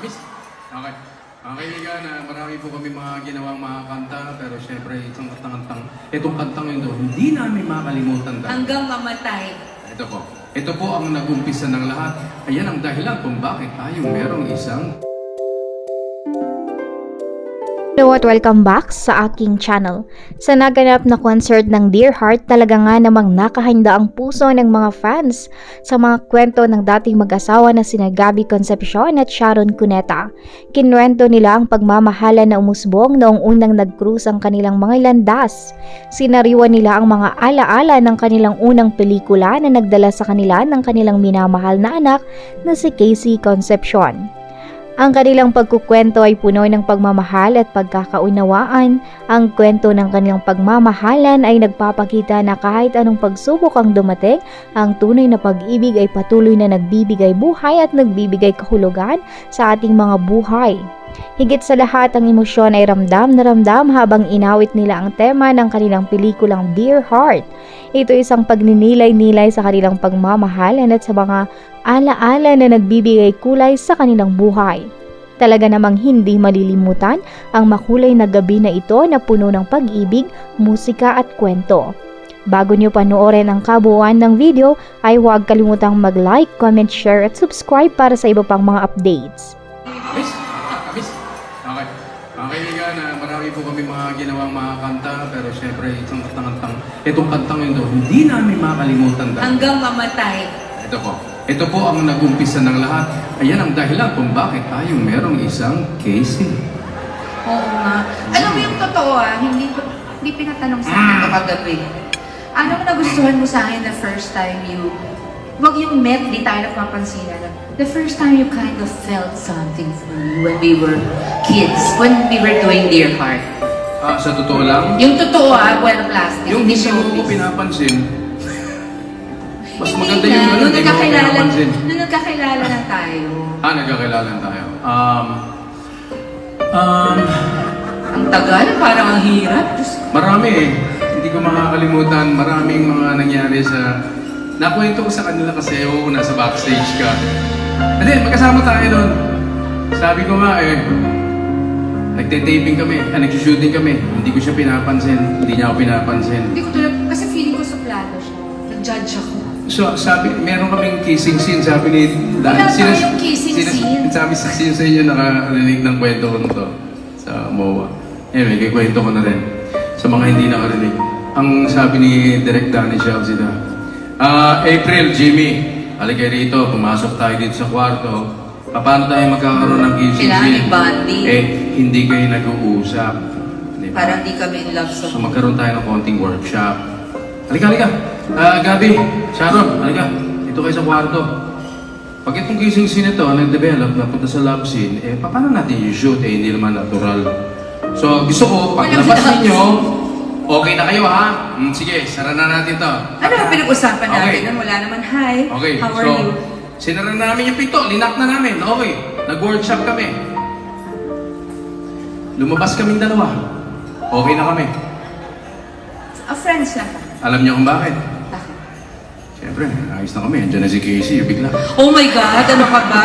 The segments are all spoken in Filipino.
Miss? Okay. Mga kaibigan, ah, marami po kami mga ginawang mga kanta, pero syempre, itong kantang-kantang, itong kantang yun doon, hindi namin makalimutan dahil. Hanggang mamatay. Ito po. Ito po ang nagumpisa ng lahat. Ayan ang dahilan kung bakit tayo merong isang Hello at welcome back sa aking channel. Sa naganap na concert ng Dear Heart, talaga nga namang nakahanda ang puso ng mga fans sa mga kwento ng dating mag-asawa na sina Gabby Concepcion at Sharon Cuneta. Kinwento nila ang pagmamahala na umusbong noong unang nag-cruise ang kanilang mga landas. Sinariwan nila ang mga alaala ng kanilang unang pelikula na nagdala sa kanila ng kanilang minamahal na anak na si Casey Concepcion. Ang kanilang pagkukwento ay puno ng pagmamahal at pagkakaunawaan. Ang kwento ng kanilang pagmamahalan ay nagpapakita na kahit anong pagsubok ang dumating, ang tunay na pag-ibig ay patuloy na nagbibigay buhay at nagbibigay kahulugan sa ating mga buhay. Higit sa lahat, ang emosyon ay ramdam na ramdam habang inawit nila ang tema ng kanilang pelikulang Dear Heart. Ito isang pagninilay-nilay sa kanilang pagmamahalan at sa mga alaala na nagbibigay kulay sa kanilang buhay. Talaga namang hindi malilimutan ang makulay na gabi na ito na puno ng pag-ibig, musika at kwento. Bago niyo panoorin ang kabuuan ng video ay huwag kalimutang mag-like, comment, share at subscribe para sa iba pang mga updates. Miss? Miss? Okay. Mga kaibigan, ah, marami po kami mga ginawang mga kanta, pero syempre, itong kantang-kantang, itong kantang yun doon, hindi namin makalimutan dahil. Hanggang mamatay. Ito po. Ito po ang nagumpisa ng lahat. Ayan ang dahilan kung bakit tayo merong isang Casey. Oo nga. Alam mo yung totoo ah, hindi ko, hindi pinatanong sa akin ito kagabi. Anong nagustuhan mo sa akin the first time you, wag yung met, di tayo napapansinan. The first time you kind of felt something for me when we were kids, when we were doing Dear Heart. Ah, sa totoo lang, Yung totoo ah, well plastic. yung hindi hindi mo ko showbiz. pinapansin, mas maganda na, yung ganun, nung nagkakilala, nung nagkakilala na tayo, Ah, nagkakilala tayo. Um, um, ang tagal, parang ang hirap. Diyos marami eh. Hindi ko makakalimutan. Maraming mga nangyari sa... Nakwento ko sa kanila kasi oo, nasa backstage ka. Hindi, magkasama tayo doon. Sabi ko nga eh, nagte-taping kami, ah, nag-shooting kami. Hindi ko siya pinapansin, hindi niya ako pinapansin. Hindi ko tulad, kasi feeling ko suplado siya. Nag-judge ako. So, sabi, meron kaming kissing scene, sabi ni Wala tayong kissing scene. Sabi sa sino sa inyo nakarinig ng kwento ko to sa MOA. Anyway, kikwento ko na rin sa mga hindi nakarinig. Ang sabi ni Direk Danny Shelby na, Ah, April, Jimmy, halika rito, pumasok tayo dito sa kwarto. Paano tayo magkakaroon ng kissing Kailangan scene? i-bonding. Eh, hindi kayo nag-uusap. Di ba? Parang di kami in love So song. magkaroon tayo ng konting workshop. Halika, halika. Ah, Gabi, Sharon, halika. Dito kayo sa kwarto. Pag itong kissing scene ito, nag-develop, napunta sa love scene, eh, pa- paano natin yung shoot? Eh, hindi naman natural. So, gusto ko, pag labas ninyo, okay na kayo ha? Hmm, sige, sara na natin to. Ano ang pinag-usapan natin? Okay. nun? Wala naman, hi, Okay, how are so, you? sinara na namin yung pinto, linak na namin, okay. Nag-workshop kami. Lumabas kaming dalawa. Okay na kami. A friends lang. Alam niyo kung bakit? Bakit? Siyempre, ayos na kami. Andiyan na si Casey, bigla. Oh my God, ano ka ba?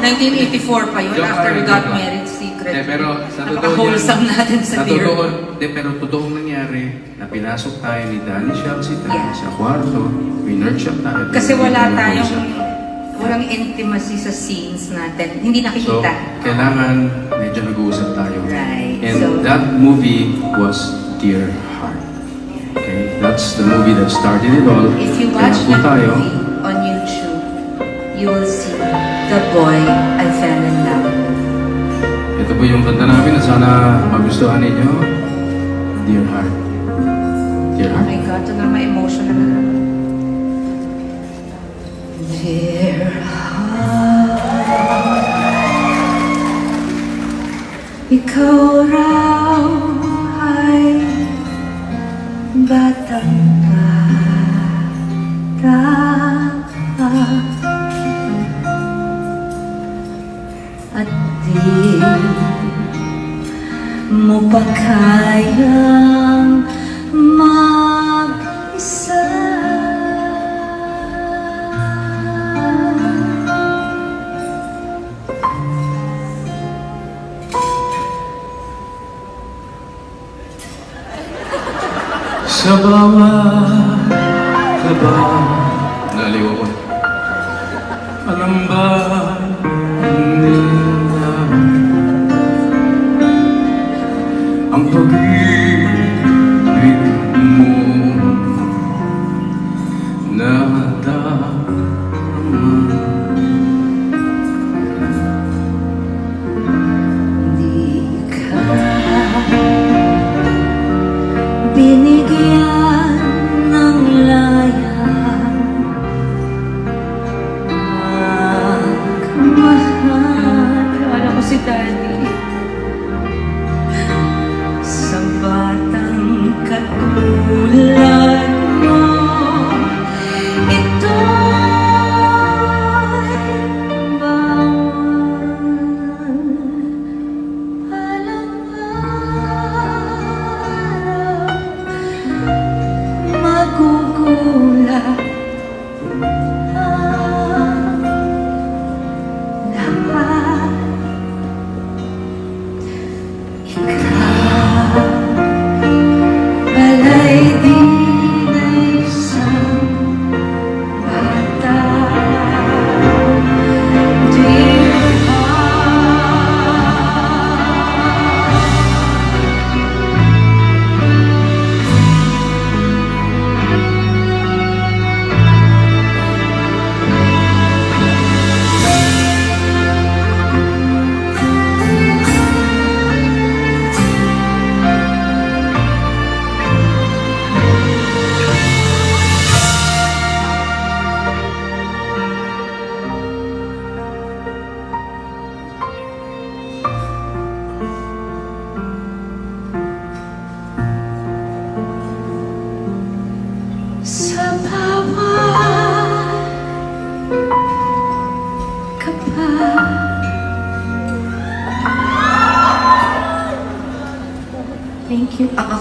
1984 pa yun, Joke after we got married secret. Hindi, pero sa totoo Napaka-wholesome natin sa sa totoo, hindi, pero totoong nangyari na pinasok tayo ni Danny Chelsea tayo Yeah. sa kwarto, winurkshop tayo. Kasi wala tayong, walang intimacy sa scenes natin. Hindi So, nakikita. kailangan medyo nag-uusap tayo. Right. And So- that movie was Dear Heart. That's the movie that started it all. If you Kaya watch po that tayo, movie on YouTube, you will see the boy I fell in love. ito po yung kanta namin na sana magustuhan ninyo. Dear Heart. Dear Oh Heart. my God, ito na may emotion na naman. Dear heart, ikaw raw ay bata at di mo pa kayang Sa bawat kaba Naliw ako Alam ba 对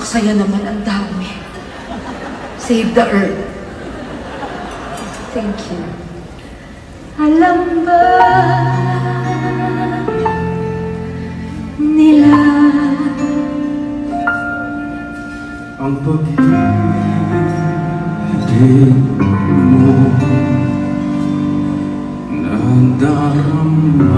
Ang aksaya naman, ang dami. Save the earth. Thank you. Alam ba nila Ang pag-ibig mo Nadarama Binigyan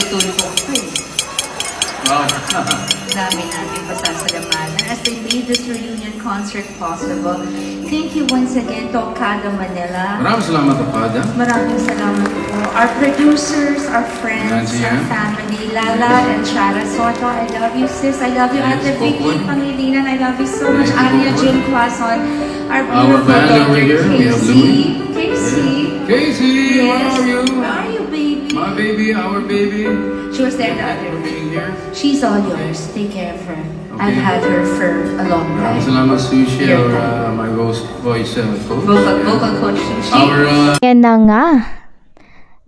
Tutulog ako eh. Wow. Dami natin pasasalamanan as they made this reunion concert possible. Thank you once again to Okada Manila. Maraming salamat Okada Maraming salamat po. Our producers, our friends, Nancy, our ah. family, Lala and Chara Soto, I love you sis. I love you Yes, Ate Vicky Popon. Pangilinan. I love you so Yes, much. Anya Popon. Jim Quason, our Our beautiful band over daughter here, we have Casey. Casey. Casey, where Yes. are you? Are? My baby, our baby She was there the Thank you other for being here. She's all yours. Take care of her. I've Okay. had her for a long Maraming time. salamat Sushi, Your or time. uh, my voice, voice uh, coach. Vocal, vocal coach. She, Our uh, Yan na nga.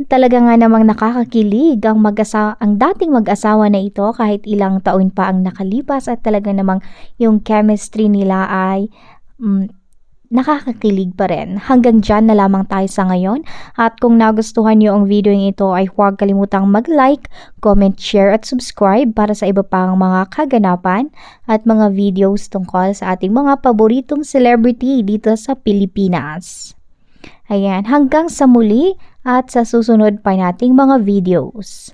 Talaga nga namang nakakakilig ang, mag-asa- ang dating mag-asawa na ito kahit ilang taon pa ang nakalipas at talaga namang yung chemistry nila ay mm, nakakakilig pa rin. Hanggang dyan na lamang tayo sa ngayon. At kung nagustuhan nyo ang video ito ay huwag kalimutang mag-like, comment, share at subscribe para sa iba pang mga kaganapan at mga videos tungkol sa ating mga paboritong celebrity dito sa Pilipinas. Ayan, hanggang sa muli at sa susunod pa nating mga videos.